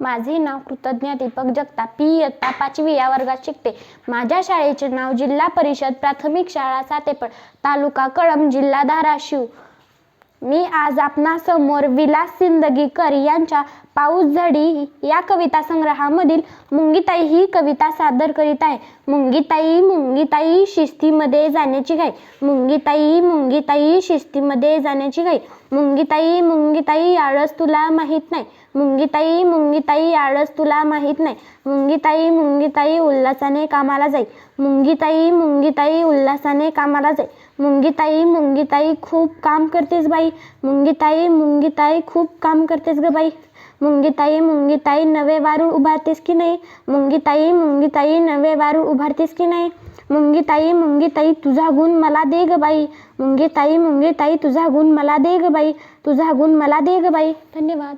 माझे नाव कृतज्ञ दीपक जगताप पी इयत्ता पाचवी या वर्गात शिकते. माझ्या शाळेचे नाव जिल्हा परिषद प्राथमिक शाळा सातेपड तालुका कळम जिल्हा धाराशिव. मी आज आपणासमोर विलास सिंदगीकर यांच्या पाऊस झडी या कविता संग्रहामधील मुंगीताई ही कविता सादर करीत आहे. मुंगीताई मुंगीताई शिस्तीमध्ये जाण्याची घाई. मुंगीताई मुंगीताई शिस्तीमध्ये जाण्याची घाई. मुंगीताई मुंगीताई आळस तुला माहीत नाही. मुंगीताई मुंगीताई आळस तुला माहीत नाही. मुंगीताई मुंगीताई उल्हासाने कामाला जाई. मुंगीताई मुंगीताई उल्हासाने कामाला जाई. मुंगीताई मुंगीताई खूप काम करतेस बाई. मुंगीताई मुंगीताई खूप काम करतेस ग बाई. मुंगीताई मुंगीताई नवे वारू उभारतेस की नाही? मुंगीताई मुंगीताई नवे वारू उभारतेस की नाही? मुंगीताई मुंगीताई तुझा गुण मला दे ग बाई. मुंगीताई मुंगीताई तुझा गुण मला दे ग बाई. तुझा गुण मला दे ग बाई. धन्यवाद.